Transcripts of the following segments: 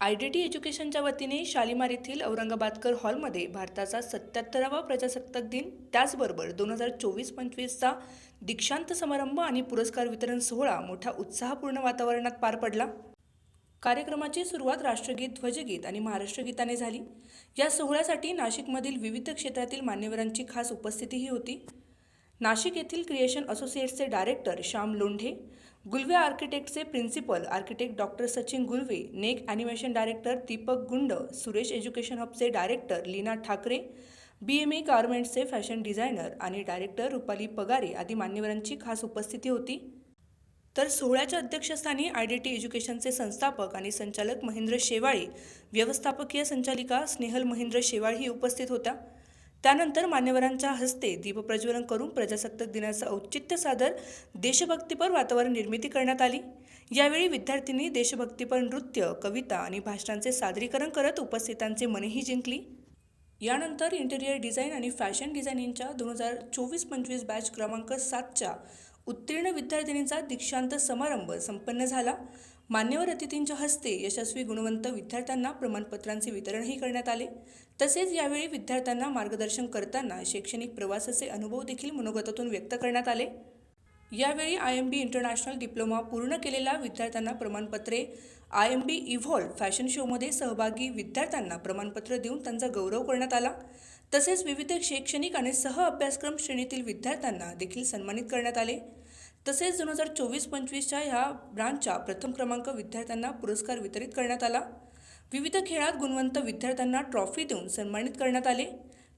I D T एज्युकेशनच्या वतीने शालिमार येथील औरंगाबादकर हॉलमध्ये भारताचा सत्याहत्तरावा प्रजासत्ताक दिन त्याचबरोबर दोन हजार चोवीस पंचवीसचा दीक्षांत समारंभ आणि पुरस्कार वितरण सोहळा मोठ्या उत्साहपूर्ण वातावरणात पार पडला. कार्यक्रमाची सुरुवात राष्ट्रगीत ध्वजगीत आणि महाराष्ट्र गीताने झाली. या सोहळ्यासाठी नाशिकमधील विविध क्षेत्रातील मान्यवरांची खास उपस्थितीही होती. नाशिक येथील क्रिएशन असोसिएट्सचे director Shyam Londhe Gulve आर्किटेक्टचे principal architect doctor Sachin Gulve neck animation director Deepak Gund Suresh education हबचे director Leena Thackeray B M A गारमेंट्सचे fashion designer आणि डायरेक्टर रुपाली पगारे आदी मान्यवरांची खास उपस्थिती होती. तर सोहळ्याच्या अध्यक्षस्थानी आय डी टी एज्युकेशनचे संस्थापक आणि संचालक महेंद्र शेवाळे व्यवस्थापकीय संचालिका स्नेहल महेंद्र शेवाळही उपस्थित होत्या. त्यानंतर मान्यवरांच्या हस्ते दीपप्रज्वलन करून प्रजासत्ताक दिनाचं औचित्य सादर देशभक्तीपर वातावरण निर्मिती करण्यात आली. यावेळी विद्यार्थ्यांनी देशभक्तीपर नृत्य कविता आणि भाषणांचे सादरीकरण करत उपस्थितांचे मनही जिंकली. यानंतर इंटेरियर डिझाईन आणि फॅशन डिझायनिंगच्या दोन हजार चोवीस पंचवीस बॅच क्रमांक सातच्या उत्तीर्ण विद्यार्थिनींचा दीक्षांत समारंभ संपन्न झाला. मान्यवर अतिथींच्या हस्ते यशस्वी गुणवंत विद्यार्थ्यांना प्रमाणपत्रांचे वितरणही करण्यात आले. तसेच यावेळी विद्यार्थ्यांना मार्गदर्शन करताना शैक्षणिक प्रवासाचे अनुभव देखील मनोगतातून व्यक्त करण्यात आले. यावेळी I M B international diploma पूर्ण केलेल्या विद्यार्थ्यांना प्रमाणपत्रे I M B evolve fashion शोमध्ये सहभागी विद्यार्थ्यांना प्रमाणपत्र देऊन त्यांचा गौरव करण्यात आला. तसेच विविध शैक्षणिक आणि सह अभ्यासक्रम श्रेणीतील विद्यार्थ्यांना देखील सन्मानित करण्यात आले. तसेच दोन हजार चोवीस पंचवीसच्या ह्या ब्रांचच्या प्रथम क्रमांक विद्यार्थ्यांना पुरस्कार वितरित करण्यात आला. विविध खेळात गुणवंत विद्यार्थ्यांना ट्रॉफी देऊन सन्मानित करण्यात आले.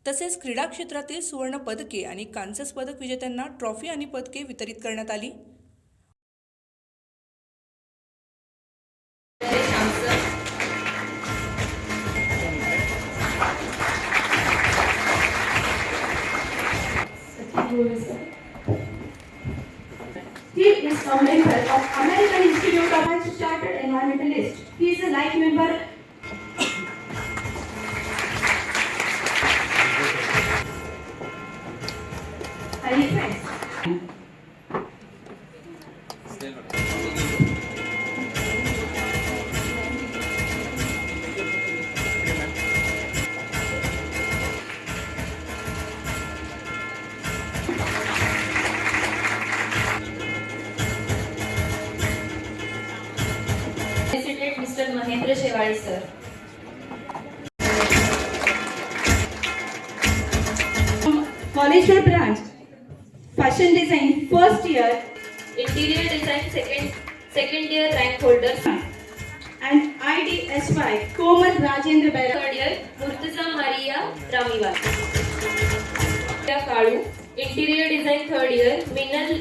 तसेच क्रीडा क्षेत्रातील सुवर्ण पदके आणि कांस्य पदक विजेत्यांना ट्रॉफी आणि पदके वितरित करण्यात आली. So many Mahendra Shewari sir. College branch. Fashion design first year Interior design second second year rank holder. and IDSY Komal Rajendra Bera. Third year Murtuza Maria Ramiwal. Kalu. Interior design third year Minal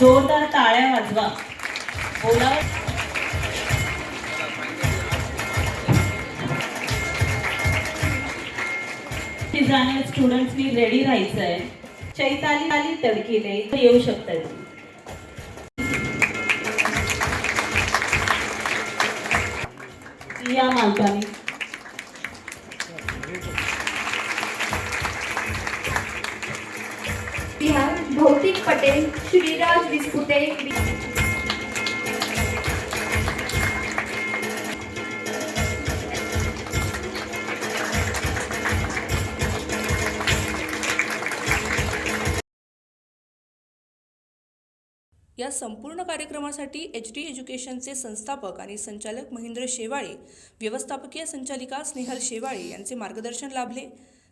जोरदार टाळ्या वाजवा. बोला जाण्या स्टुडंट्सनी ready राहायचं आहे चैताली आली तडकीने इथं येऊ शकतात. या मालकाने. बिहार भौतिक पटेल श्रीराज विस्पुटे या संपूर्ण कार्यक्रमासाठी एच डी एज्युकेशनचे संस्थापक आणि संचालक महेंद्र शेवाळे व्यवस्थापकीय संचालिका स्नेहल शेवाळे यांचे मार्गदर्शन लाभले.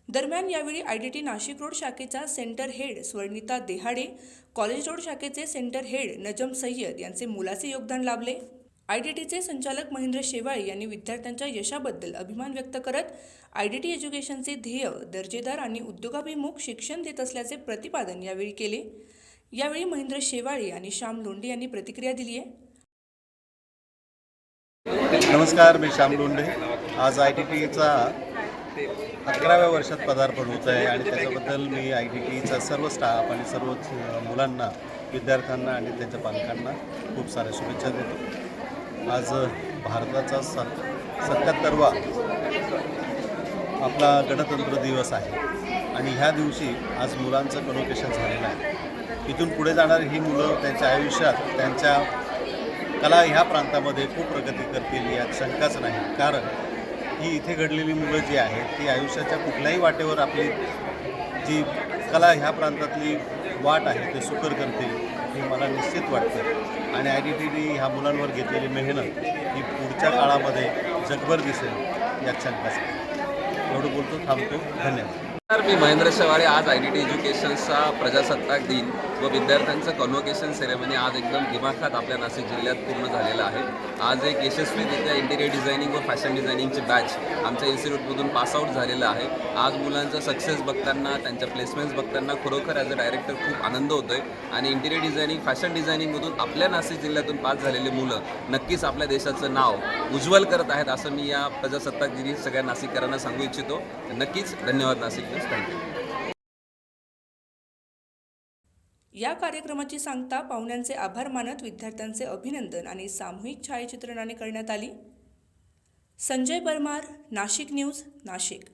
दरम्यान यावेळी I D T Nashik road शाखेचा centre head Swarnita Dehade college road शाखेचे सेंटर हेड नजम सय्यद यांचे मुलाचे योगदान लाभले. आय डी टीचे संचालक महेंद्र शेवाळे यांनी विद्यार्थ्यांच्या यशाबद्दल अभिमान व्यक्त करत आय डी टी एज्युकेशनचे ध्येय दर्जेदार आणि उद्योगाभिमुख शिक्षण देत असल्याचे प्रतिपादन यावेळी केले. यावेळी महेंद्र शेवाळे आणि श्याम लोंढे यांनी प्रतिक्रिया दिली आहे. नमस्कार मी श्याम लोंढे. आज आय टी टीचा अकराव्या वर्षात पदार्पण होत आहे आणि त्याच्याबद्दल मी आय टी टीचा सर्व स्टाफ आणि सर्वच मुलांना विद्यार्थ्यांना आणि त्यांच्या पालकांना खूप साऱ्या शुभेच्छा देतो. आज भारताचा सत सत्याहत्तरवा आपला गणतंत्र दिवस आहे आणि ह्या दिवशी आज मुलांचं कन्व्होकेशन झालेलं आहे. इथून पुढे जाणारी ही मुलं त्यांच्या आयुष्यात त्यांच्या कला ह्या प्रांतामध्ये खूप प्रगती करतील यात शंकाच नाही. कारण ही इथे घडलेली मुलं जी आहेत ती आयुष्याच्या कुठल्याही वाटेवर आपली जी कला ह्या प्रांतातली वाट आहे ते सुकर करतील हे मला निश्चित वाटतं. आणि आय डी टी डी ह्या मुलांवर घेतलेली मेहनत ही पुढच्या काळामध्ये जगभर दिसेल यात शंकाच एवढं बोलतो थांबतो. धन्यवाद. तर मी महेंद्र शेवाळे आज आय डी टी एज्युकेशनचा प्रजासत्ताक दिन. व विद्यार्थ्यांचं कॉन्व्होकेशन सेरेमनी आज एकदम दिमाखात आपल्या नाशिक जिल्ह्यात पूर्ण झालेलं आहे. आज एक यशस्वीरित्या इंटेरियर डिझायनिंग व फॅशन डिझायनिंगची बॅच आमच्या इन्स्टिट्यूटमधून पासआउट झालेलं आहे. आज मुलांचं सक्सेस बघताना त्यांच्या प्लेसमेंट्स बघताना खरोखर ॲज अ डायरेक्टर खूप आनंद होतोय. आणि इंटेरियर डिझायनिंग फॅशन डिझायनिंगमधून आपल्या नाशिक जिल्ह्यातून पास झालेली मुलं नक्कीच आपल्या देशाचं नाव उज्ज्वल करत आहेत असं मी या प्रजासत्ताक दिनी सगळ्या नाशिककरांना सांगू इच्छितो. नक्कीच धन्यवाद नाशिक थँक्यू या कार्यक्रमाची सांगता पाहुण्यांचे आभार मानत विद्यार्थ्यांचे अभिनंदन आणि सामूहिक छायाचित्रणाने करण्यात आली. संजय परमार नाशिक न्यूज नाशिक.